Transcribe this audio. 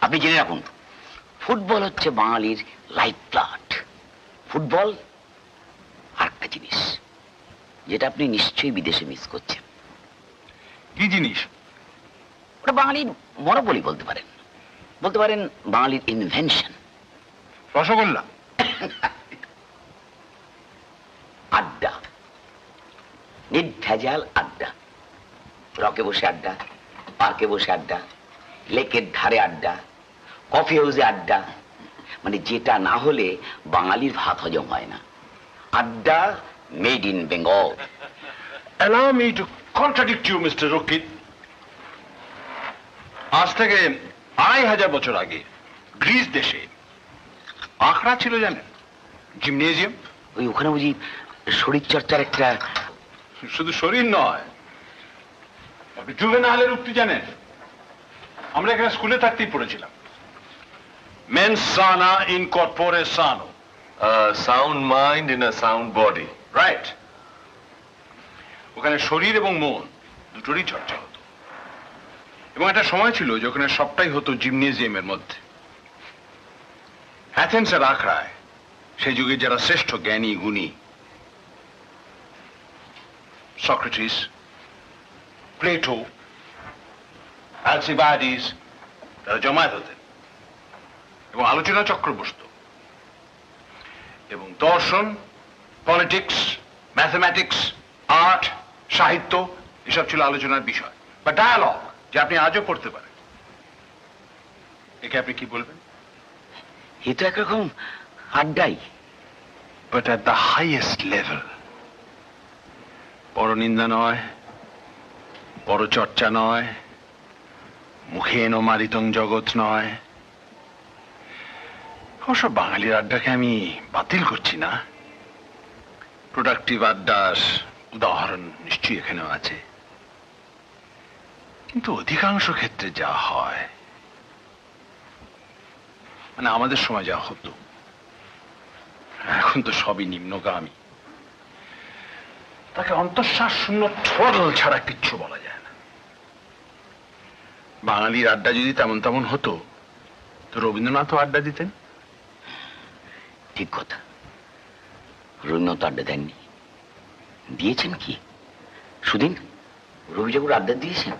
আপনি জেনে রাখুন ফুটবল হচ্ছে বাঙালির লাইফ ব্লাড ফুটবল আর একটা জিনিস যেটা আপনি নিশ্চয়ই বিদেশে মিস করছেন। কি জিনিস? ওটা বাঙালির মনোবলি বলতে পারেন। বলতে পারেন বাঙালির ইনভেনশন রসগোল্লা। আড্ডা। নির্ভেজাল আড্ডা। রকে বসে আড্ডা পার্কে বসে আড্ডা লেকের ধারে আড্ডা কফি হাউসে আড্ডা। মানে যেটা না হলে বাঙালির ভাত হজম হয় না। আড্ডা made in Bengal me to contradict you mister রকিত আজ থেকে আড়াই হাজার বছর আগে গ্রিস দেশে আখড়া ছিল জানেন? জিমনেজিয়াম ওই ওখানে বুঝি শরীর চর্চার একটা শুধু শরীর নয় আপনি উক্তি জানেন? আমরা এখানে স্কুলে থাকতেই পড়েছিলাম। সানা ইন কর্পোরে সানো sound mind in a sound right ওখানে শরীর এবং মন দুটোরই চর্চা হতো। এবং একটা সময় ছিল যে ওখানে সবটাই হতো জিমনেজিয়ামের মধ্যে। অ্যাথেন্সের আখড়ায় সেই যুগে যারা শ্রেষ্ঠ জ্ঞানী গুণী সক্রেটিস প্লেটো অ্যালসিবাডিস তারা জমায়েত হতেন এবং আলোচনা চক্র বসতো। এবং দর্শন পলিটিক্স ম্যাথমেটিক্স আর্ট সাহিত্য এসব ছিল আলোচনার বিষয়। বা ডায়ালগ যে আপনি আজও পড়তে পারেন। একে আপনি কি বলবেন? এ তো একরকম আড্ডাই। But at the highest level বড় নিন্দা নয় বড় চর্চা নয় মুখে এনো মারিতং জগৎ নয়। অবশ্য বাঙালির আড্ডাকে আমি বাতিল করছি না। প্রোডাক্টিভ আড্ডার উদাহরণ নিশ্চয়ই এখানেও আছে। কিন্তু অধিকাংশ ক্ষেত্রে যা হয় মানে আমাদের সময় যা হতো, এখন তো সবই নিম্নগামী। তাকে অন্তঃশ্বাস শূন্য ঠোঁটল ছাড়া কিচ্ছু বলা যায় না। বাঙালির আড্ডা যদি তেমন তেমন হতো, তো রবীন্দ্রনাথও আড্ডা দিতেন? ঠিক কথা। রবীন্দ্রনাথ আড্ডা দেননি। দিয়েছেন কি? সুদিন রবি আড্ডা দিয়েছেন?